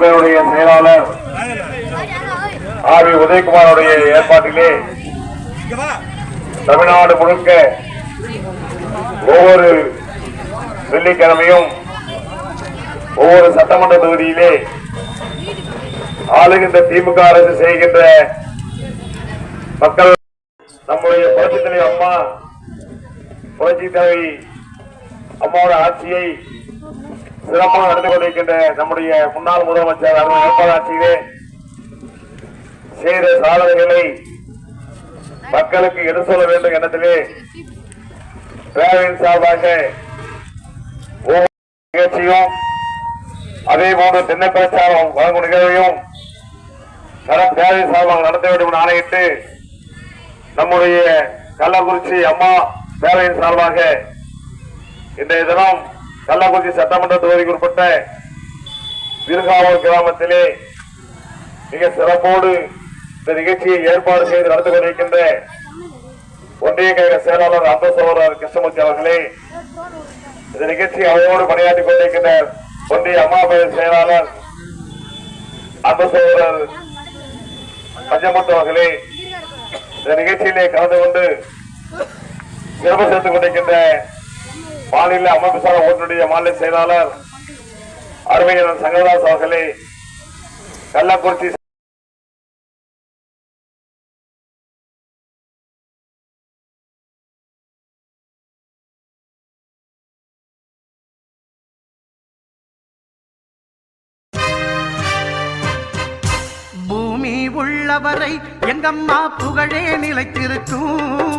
பேருடைய செயலாளர் R we உதயகுமாருடைய ஏற்பாட்டிலே தமிழ்நாடு முழுக்க ஒவ்வொரு வெள்ளிக்கிழமையும் ஒவ்வொரு சட்டமன்ற தொகுதியிலே ஆளுகின்ற திமுக அரசு செய்கின்ற மக்கள் நம்முடைய புரட்சித் அம்மா புரட்சி தலைவி அம்மாவோட ஆட்சியை சிறப்பாக நடந்து கொண்டிருக்கின்ற நம்முடைய முன்னாள் முதலமைச்சர் அருண் ஏற்பாடு செய்த சாதனைகளை மக்களுக்கு எடுத்து சொல்ல வேண்டும் எண்ணத்திலே பேரவையின் சார்பாக ஒவ்வொரு நிகழ்ச்சியும் அதே போன்று தென்னை பிரச்சாரம் வழங்கும் நிகழ்வையும் பேரவை சார்பாக நடத்த வேண்டும் என ஆணையிட்டு நம்முடைய கள்ளக்குறிச்சி அம்மா பேரவையின் சார்பாக இன்றைய தினம் கள்ளக்குறிச்சி சட்டமன்ற தொகுதிக்கு உட்பட்ட திருகாவூர் கிராமத்திலே மிக சிறப்போடு இந்த நிகழ்ச்சியை ஏற்பாடு செய்து நடத்தி கொண்டிருக்கின்ற ஒன்றிய கழக செயலாளர் அன்பு சகோதரர் கிருஷ்ணமூர்த்தி அவர்களே இந்த நிகழ்ச்சி அவையோடு பணியாற்றிக் கொண்டிருக்கின்ற ஒன்றிய அம்மா பேரவை செயலாளர் அன்பு சகோதரர் பஞ்சமுத்து அவர்களே இந்த நிகழ்ச்சியிலே கலந்து கொண்டு சிறப்பு சேர்த்துக் கொண்டிருக்கின்ற மாநில அமைப்பு ஓட்டுடைய மாநில செயலாளர் அருமையான சங்கரதாஸ் அவர்களே கள்ளக்குறிச்சி பூமி உள்ளவரை எங்கம்மா புகழே நிலைத்திருக்கும்.